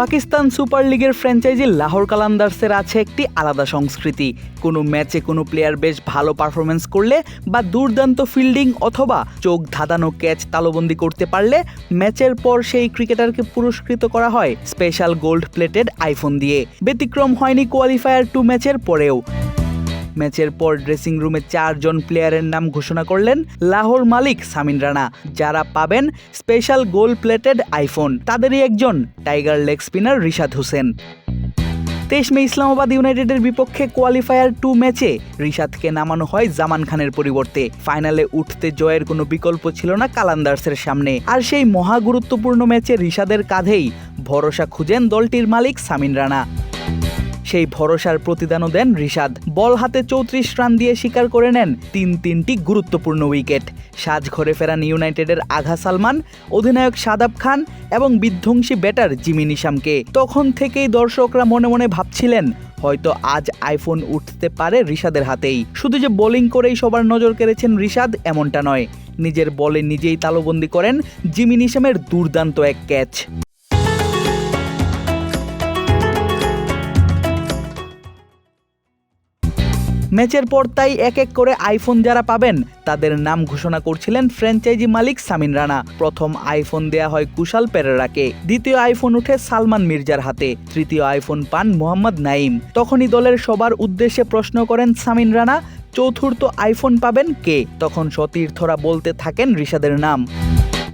Pakistan super লিগের franchise Lahore কালান্দার্সের আছে একটি আলাদা সংস্কৃতি। কোনো ম্যাচে কোনো প্লেয়ার বেশ ভালো পারফরমেন্স করলে বা দুর্দান্ত ফিল্ডিং অথবা চোখ ধাঁধানো ক্যাচ তালবন্দি করতে পারলে ম্যাচের পর সেই ক্রিকেটারকে পুরস্কৃত করা হয় স্পেশাল গোল্ড প্লেটেড আইফোন দিয়ে। ব্যতিক্রম হয়নি কোয়ালিফায়ার টু ম্যাচের পরেও। ম্যাচের পর ড্রেসিং রুমে চারজন প্লেয়ারের নাম ঘোষণা করলেন লাহোর মালিক সামিন রানা। যারা পাবেন স্পেশাল গোল প্লেটেড আইফোন তাদেরই একজন tiger leg spinner Rishad Hossain. তেইশ মে ইসলামাবাদ ইউনাইটেডের বিপক্ষে কোয়ালিফায়ার টু ম্যাচে রিশাদকে নামানো হয় জামান খানের পরিবর্তে। ফাইনালে উঠতে জয়ের কোনো বিকল্প ছিল না কালান্দার্সের সামনে। আর সেই মহা গুরুত্বপূর্ণ ম্যাচে রিশাদের কাঁধেই ভরসা খুঁজেন দলটির মালিক সামিন রানা। সেই ভরসার প্রতিদানও দেন রিশাদ। বল হাতে চৌত্রিশ রান দিয়ে স্বীকার করে নেন তিন তিনটি গুরুত্বপূর্ণ উইকেট। সাজ ঘরে ফেরান ইউনাইটেডের আঘা সালমান, অধিনায়ক সাদাব খান এবং বিধ্বংসী ব্যাটার জিমি নিশামকে। তখন থেকেই দর্শকরা মনে মনে ভাবছিলেন, হয়তো আজ আইফোন উঠতে পারে রিশাদের হাতেই। শুধু যে বোলিং করেই সবার নজর কেড়েছেন রিশাদ, এমনটা নয়। নিজের বলে নিজেই তালুবন্দি করেন জিমি নিশামের দুর্দান্ত এক ক্যাচ। ম্যাচের পর তাই এক এক করে আইফোন যারা পাবেন, তাদের নাম ঘোষণা করছিলেন ফ্র্যাঞ্চাইজি মালিক সামিন রানা। প্রথম আইফোন দেয়া হয় কুশাল পেরেরাকে, দ্বিতীয় আইফোন উঠে সালমান মির্জার হাতে, তৃতীয় আইফোন পান মোহাম্মদ নাইম তখনই দলের সবার উদ্দেশ্যে প্রশ্ন করেন সামিন রানা, চতুর্থ আইফোন পাবেন কে? তখন সতীর্থরা বলতে থাকেন রিশাদের নাম।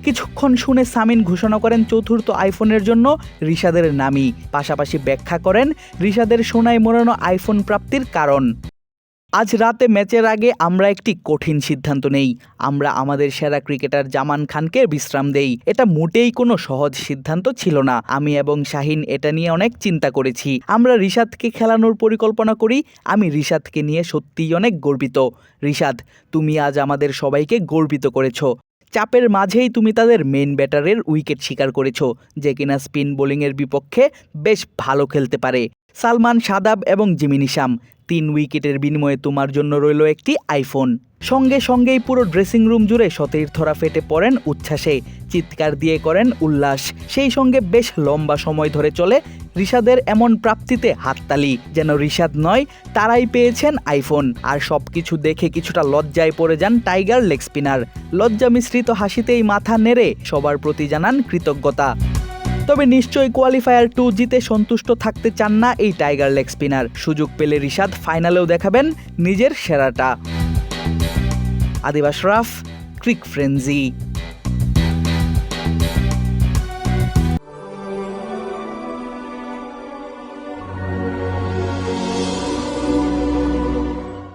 কিছুক্ষণ শুনে সামিন ঘোষণা করেন চতুর্থ আইফোনের জন্য ঋষাদের নামই। পাশাপাশি ব্যাখ্যা করেন ঋষাদের সোনায় মোড়ানো আইফোন প্রাপ্তির কারণ। আজ রাতে ম্যাচের আগে আমরা একটি কঠিন সিদ্ধান্ত নেই। আমরা আমাদের সেরা ক্রিকেটার জামান খানকে বিশ্রাম দেই। এটা মোটেই কোনো সহজ সিদ্ধান্ত ছিল না। আমি এবং শাহিন এটা নিয়ে অনেক চিন্তা করেছি। আমরা রিশাদকে খেলানোর পরিকল্পনা করি। আমি রিশাদকে নিয়ে সত্যিই অনেক গর্বিত। রিশাদ, তুমি আজ আমাদের সবাইকে গর্বিত করেছ। চাপের মাঝেই তুমি তাদের মেন ব্যাটারের উইকেট শিকার করেছ, যে কিনা স্পিন বোলিংয়ের বিপক্ষে বেশ ভালো খেলতে পারে। সালমান, সাদাব এবং জিমি নিশাম তিন উইকেটের বিনিময়ে তোমার জন্য রইল একটি আইফোন। সঙ্গে সঙ্গেই পুরো ড্রেসিং রুম জুড়ে সতীর্থরা ফেটে পড়েন উচ্ছ্বাসে। চিৎকার দিয়ে করেন উল্লাস। সেই সঙ্গে বেশ লম্বা সময় ধরে চলে রিশাদের এমন প্রাপ্তিতে হাততালি। যেন রিশাদ নয়, তারাই পেয়েছেন আইফোন। আর সব কিছু দেখে কিছুটা লজ্জায় পড়ে যান টাইগার লেগ স্পিনার। লজ্জা মিশ্রিত হাসিতেই মাথা নেড়ে সবার প্রতি জানান কৃতজ্ঞতা। তবে নিশ্চয়ই কোয়ালিফায়ার টু জিতে সন্তুষ্ট থাকতে চান না এই টাইগার লেগ স্পিনার সুযোগ পেলে রিশাদ ফাইনালেও দেখাবেন নিজের সেরাটা। আদিবাস রাফ ক্রিক ফ্রেন্জি